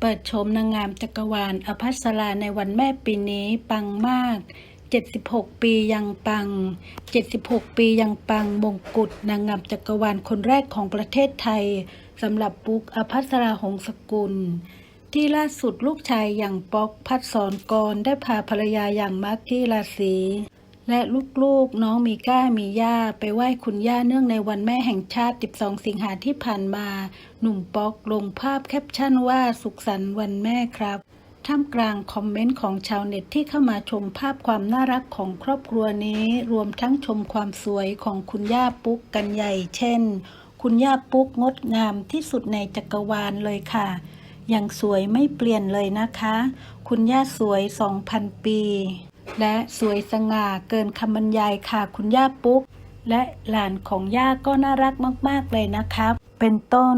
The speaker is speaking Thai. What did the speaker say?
เปิดชมนางงามจักรวาลอภัสราในวันแม่ปีนี้ปังมาก 76 ปียังปัง 76 ปียังปังมงกุฎนางงามจักรวาลคนแรกของประเทศไทยสำหรับปุ๊กอภัสราหงสกุล ที่ล่าสุดลูกชายอย่างป๊อกพัดสอนกรได้พาภรรยาอย่างมากกี้ราศี และลูกๆน้องมีก้ามีย่าไปไหว้คุณย่าเนื่องในวันแม่แห่งชาติ 12 สิงหาที่ผ่านมา หนุ่มป๊อกลงภาพแคปชั่นว่าสุขสันต์วันแม่ครับท่ามกลางคอมเมนต์ของชาวเน็ตที่เข้ามาชมภาพความน่ารักของครอบครัวนี้ รวมทั้งชมความสวยของคุณย่าปุ๊กกันใหญ่ เช่น คุณย่าปุ๊กงดงามที่สุดในจักรวาลเลยค่ะยังสวยไม่เปลี่ยนเลยนะคะ คุณย่าสวย 2,000 ปี และสวยสง่าเกินคำบรรยายค่ะคุณย่าปุ๊ก และหลานของย่าก็น่ารักมาก ๆ เลยนะครับ เป็นต้น